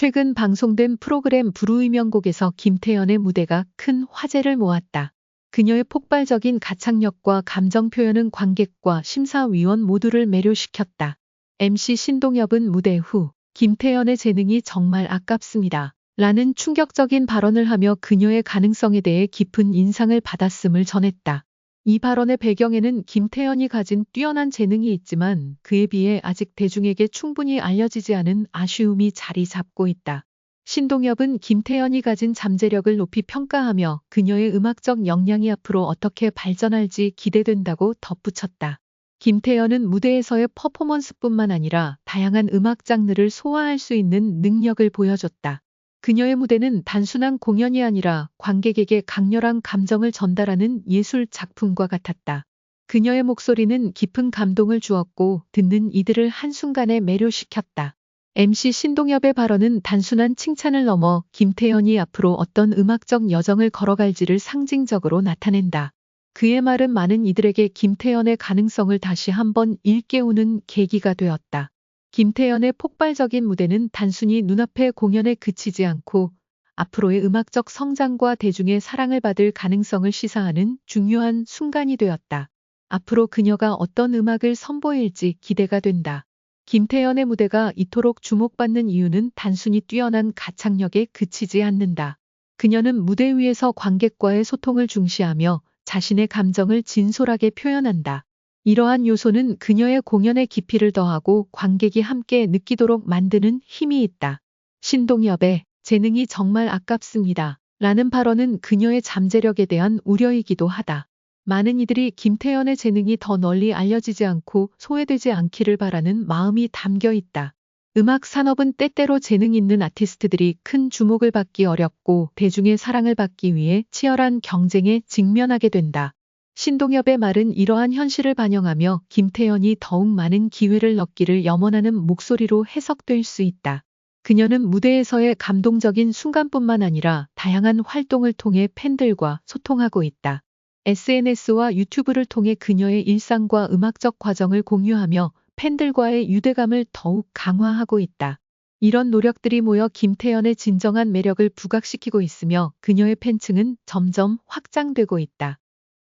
최근 방송된 프로그램 불후의 명곡에서 김태연의 무대가 큰 화제를 모았다. 그녀의 폭발적인 가창력과 감정 표현은 관객과 심사위원 모두를 매료시켰다. MC 신동엽은 무대 후 김태연의 재능이 정말 아깝습니다. 라는 충격적인 발언을 하며 그녀의 가능성에 대해 깊은 인상을 받았음을 전했다. 이 발언의 배경에는 김태연이 가진 뛰어난 재능이 있지만 그에 비해 아직 대중에게 충분히 알려지지 않은 아쉬움이 자리 잡고 있다. 신동엽은 김태연이 가진 잠재력을 높이 평가하며 그녀의 음악적 역량이 앞으로 어떻게 발전할지 기대된다고 덧붙였다. 김태연은 무대에서의 퍼포먼스뿐만 아니라 다양한 음악 장르를 소화할 수 있는 능력을 보여줬다. 그녀의 무대는 단순한 공연이 아니라 관객에게 강렬한 감정을 전달하는 예술 작품과 같았다. 그녀의 목소리는 깊은 감동을 주었고 듣는 이들을 한순간에 매료시켰다. MC 신동엽의 발언은 단순한 칭찬을 넘어 김태연이 앞으로 어떤 음악적 여정을 걸어갈지를 상징적으로 나타낸다. 그의 말은 많은 이들에게 김태연의 가능성을 다시 한번 일깨우는 계기가 되었다. 김태연의 폭발적인 무대는 단순히 눈앞의 공연에 그치지 않고 앞으로의 음악적 성장과 대중의 사랑을 받을 가능성을 시사하는 중요한 순간이 되었다. 앞으로 그녀가 어떤 음악을 선보일지 기대가 된다. 김태연의 무대가 이토록 주목받는 이유는 단순히 뛰어난 가창력에 그치지 않는다. 그녀는 무대 위에서 관객과의 소통을 중시하며 자신의 감정을 진솔하게 표현한다. 이러한 요소는 그녀의 공연의 깊이를 더하고 관객이 함께 느끼도록 만드는 힘이 있다. 신동엽의 재능이 정말 아깝습니다. 라는 발언은 그녀의 잠재력에 대한 우려이기도 하다. 많은 이들이 김태연의 재능이 더 널리 알려지지 않고 소외되지 않기를 바라는 마음이 담겨 있다. 음악 산업은 때때로 재능 있는 아티스트들이 큰 주목을 받기 어렵고 대중의 사랑을 받기 위해 치열한 경쟁에 직면하게 된다. 신동엽의 말은 이러한 현실을 반영하며 김태연이 더욱 많은 기회를 얻기를 염원하는 목소리로 해석될 수 있다. 그녀는 무대에서의 감동적인 순간뿐만 아니라 다양한 활동을 통해 팬들과 소통하고 있다. SNS와 유튜브를 통해 그녀의 일상과 음악적 과정을 공유하며 팬들과의 유대감을 더욱 강화하고 있다. 이런 노력들이 모여 김태연의 진정한 매력을 부각시키고 있으며 그녀의 팬층은 점점 확장되고 있다.